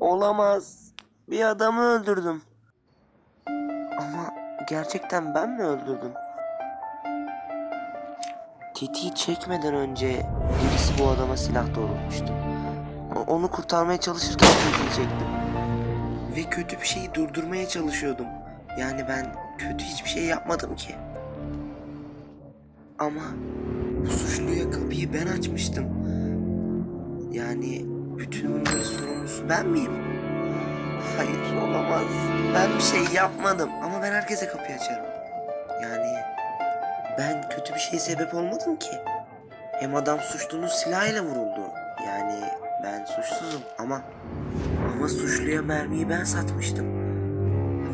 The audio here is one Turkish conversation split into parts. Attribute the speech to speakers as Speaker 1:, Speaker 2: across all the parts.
Speaker 1: Olamaz. Bir adamı öldürdüm. Ama gerçekten ben mi öldürdüm? Tetiği çekmeden önce birisi bu adama silah doğrultmuştu. Onu kurtarmaya çalışırken tetiği çektim. Ve kötü bir şeyi durdurmaya çalışıyordum. Yani ben kötü hiçbir şey yapmadım ki. Ama bu suçluya kapıyı ben açmıştım. Yani bütün ben miyim? Hayır olamaz. Ben bir şey yapmadım ama ben herkese kapıyı açarım. Yani ben kötü bir şeye sebep olmadım ki. Hem adam suçlunun silahıyla vuruldu. Yani ben suçsuzum ama ama suçluya mermiyi ben satmıştım.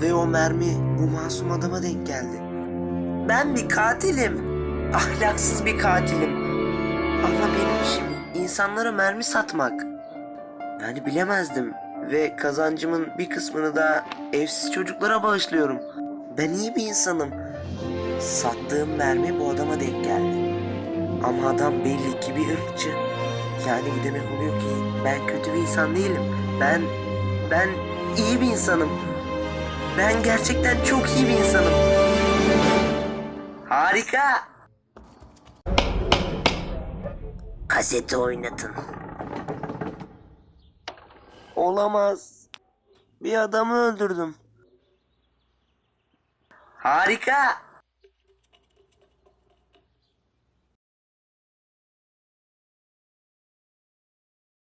Speaker 1: Ve o mermi bu masum adama denk geldi. Ben bir katilim. Ahlaksız bir katilim. Ama benim işim insanlara mermi satmak. Yani bilemezdim. Ve kazancımın bir kısmını da evsiz çocuklara bağışlıyorum. Ben iyi bir insanım. Sattığım mermi bu adama denk geldi. Ama adam belli ki bir ırkçı. Yani bu demek oluyor ki ben kötü bir insan değilim. Ben, ben iyi bir insanım. Ben gerçekten çok iyi bir insanım. Harika. Kaseti oynatın. Olamaz. Bir adamı öldürdüm. Harika.